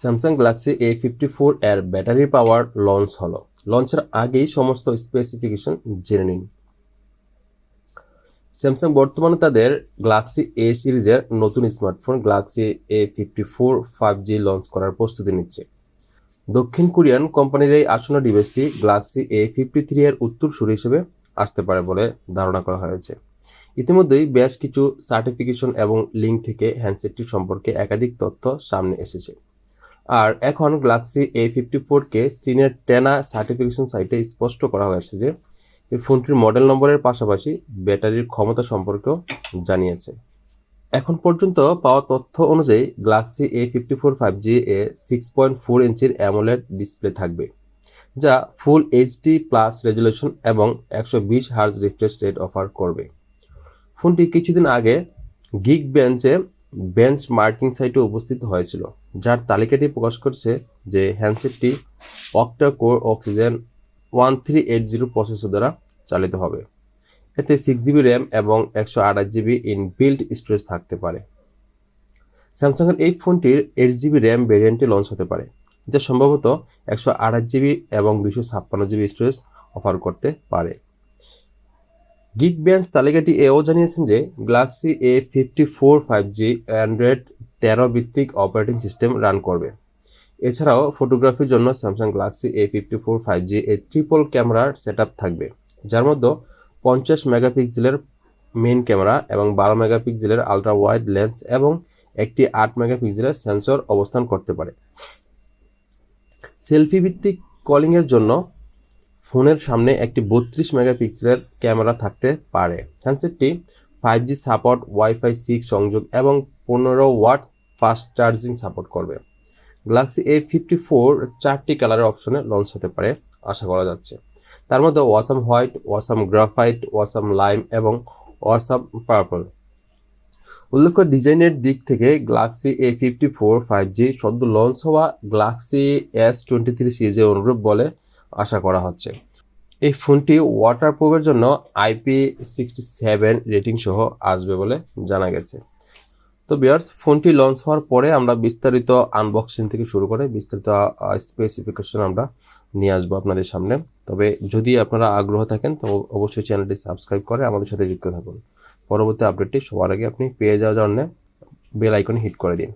Samsung Galaxy A fifty four এর battery power launch হলো। লঞ্চের আগেই সমস্ত স্পেসিফিকেশন জেনে নিন। স্যামসাং বর্তমানে তাদের গ্যালাক্সি এ সিরিজের নতুন smartphone Galaxy A fifty four five G launch করার প্রস্তুতি নিচ্ছে। দক্ষিণ কোরিয়ান কোম্পানির এই আসন্ন ডিভাইসটি গ্যালাক্সি এ ফিফটি থ্রি এর উত্তরসূরি হিসেবে আসতে পারে বলে ধারণা করা হয়েছে। ইতিমধ্যেই বেশ কিছু সার্টিফিকেশন এবং লিঙ্ক থেকে হ্যান্ডসেটটি সম্পর্কে একাধিক তথ্য সামনে এসেছে। আর এখন গ্যালাক্সি এ ফিফটি ফোরকে চীনের টেনা সার্টিফিকেশন সাইটে স্পষ্ট করা হয়েছে যে এই ফোনটির মডেল নম্বরের পাশাপাশি ব্যাটারির ক্ষমতা সম্পর্কেও জানিয়েছে। এখন পর্যন্ত পাওয়া তথ্য অনুযায়ী Galaxy A fifty four five G A six point four ইঞ্চির অ্যামোলেড ডিসপ্লে থাকবে, যা ফুল এইচডি প্লাস রেজুলেশন এবং একশো বিশ হার্জ রিফ্রেশ রেট অফার করবে। ফোনটি কিছুদিন আগে গিগ বেঞ্চে বেঞ্চ মার্কিং সাইটে উপস্থিত হয়েছিল। যার তালিকাটি প্রকাশ করছে যে হ্যান্ডসেটটি octa core oxygen one three eight zero processor দ্বারা চালিত হবে। এতে সিক্স জিবি র্যাম এবং একশো আঠাশ জিবি ইন বিল্ড স্টোরেজ থাকতে পারে। স্যামসাংয়ের এই ফোনটির এইট জিবি র্যাম ভেরিয়েন্টে লঞ্চ হতে পারে, যা সম্ভবত একশো আঠাশ জিবি এবং দুশো ছাপ্পান্ন জিবি স্টোরেজ অফার করতে পারে। গিগ ব্যান্স তালিকাটি এও জানিয়েছেন যে Galaxy A fifty four five G Android তেরো ভিত্তিক অপারেটিং সিস্টেম রান করবে। এছাড়াও ফটোগ্রাফির জন্য Samsung Galaxy A fifty four five G A triple ক্যামেরার সেট থাকবে, যার মধ্যে পঞ্চাশ মেগাপিক্সেলের মেন ক্যামেরা এবং বারো মেগাপিক্সেলের আলট্রা ওয়াইড লেন্স এবং একটি আট মেগাপিক্সেলের সেন্সর অবস্থান করতে পারে। সেলফি ভিত্তিক কলিংয়ের জন্য ফোনের সামনে একটি বত্রিশ মেগাপিক্সেলের ক্যামেরা থাকতে পারে। হ্যান্ডসেটটি five G support wifi six সংযোগ এবং পনেরো ওয়াট ফাস্ট চার্জিং সাপোর্ট করবে। গ্যালাক্সি এ ফিফটি ফোর চারটি কালারের অপশনে লঞ্চ হতে পারে, আশা করা যাচ্ছে। তার মধ্যে awesome white awesome graphite awesome lime এবং ওয়াসাম পার্পল উল্লেখ্য ডিজাইনের দিক থেকে Galaxy A fifty four five G সদ্য লঞ্চ হওয়া গ্যালাক্সি এস টোয়েন্টি থ্রি সিরিজের অনুরূপ বলে আশা করা হচ্ছে। এই ফোনটি ওয়াটারপ্রুফের জন্য আইপি সিক্সটি সেভেন রেটিং সহ আসবে বলে জানা গেছে। তো বিয়ার্স ফোনটি লঞ্চ হওয়ার পরে আমরা বিস্তারিত আনবক্সিং থেকে শুরু করে বিস্তারিত স্পেসিফিকেশন আমরা নিয়ে আসব আপনাদের সামনে। তবে যদি আপনারা আগ্রহ থাকেন, তো অবশ্যই চ্যানেলটি সাবস্ক্রাইব করে আমাদের সাথে যুক্ত থাকুন। পরবর্তী আপডেটটি সবার আগে আপনি পেয়ে যাওয়ার জন্য বেল আইকনে হিট করে দিন।